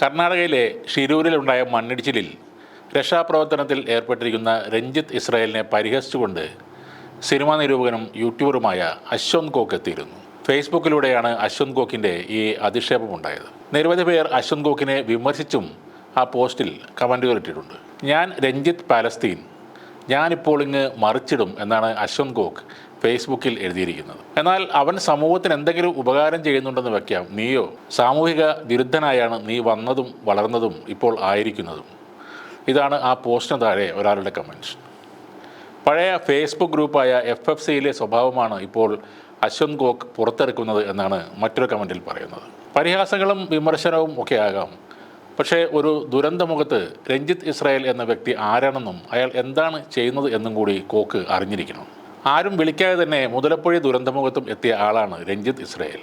കർണാടകയിലെ ഷിരൂരിലുണ്ടായ മണ്ണിടിച്ചിലിൽ രക്ഷാപ്രവർത്തനത്തിൽ ഏർപ്പെട്ടിരിക്കുന്ന രഞ്ജിത്ത് ഇസ്രായേലിനെ പരിഹസിച്ചുകൊണ്ട് സിനിമാ നിരൂപകനും യൂട്യൂബറുമായ അശ്വന്ത് ഗോക്ക് എത്തിയിരുന്നു. ഫേസ്ബുക്കിലൂടെയാണ് അശ്വന്ത് ഗോക്കിന്റെ ഈ അധിക്ഷേപമുണ്ടായത്. നിരവധി പേർ അശ്വന്ത് ഗോക്കിനെ വിമർശിച്ചും ആ പോസ്റ്റിൽ കമന്റുകൾ ഇട്ടിട്ടുണ്ട്. ഞാൻ രഞ്ജിത്ത് പാലസ്തീൻ ഞാനിപ്പോൾ ഇങ്ങ് മറിച്ചിടും എന്നാണ് അശ്വന്ത് ഗോക്ക് ഫേസ്ബുക്കിൽ എഴുതിയിരിക്കുന്നത്. എന്നാൽ അവൻ സമൂഹത്തിന് എന്തെങ്കിലും ഉപകാരം ചെയ്യുന്നുണ്ടെന്ന് വെക്കാം. നീയോ? സാമൂഹിക വിരുദ്ധനായാണ് നീ വന്നതും വളർന്നതും ഇപ്പോൾ ആയിരിക്കുന്നതും. ഇതാണ് ആ പോസ്റ്റിന് താഴെ ഒരാളുടെ കമന്റ്. പഴയ ഫേസ്ബുക്ക് ഗ്രൂപ്പായ എഫ് എഫ് സിയിലെ സ്വഭാവമാണ് ഇപ്പോൾ അശ്വന്ത് ഗോക്ക് പുറത്തെടുക്കുന്നത് എന്നാണ് മറ്റൊരു കമന്റിൽ പറയുന്നത്. പരിഹാസങ്ങളും വിമർശനവും ഒക്കെ ആകാം. പക്ഷേ ഒരു ദുരന്തമുഖത്ത് രഞ്ജിത്ത് ഇസ്രായേൽ എന്ന വ്യക്തി ആരാണെന്നും അയാൾ എന്താണ് ചെയ്യുന്നത് എന്നും കൂടി കോക്ക് അറിഞ്ഞിരിക്കണം. ആരും വിളിക്കാതെ തന്നെ മുതലപ്പുഴ ദുരന്തമുഖത്തും എത്തിയ ആളാണ് രഞ്ജിത്ത് ഇസ്രായേൽ.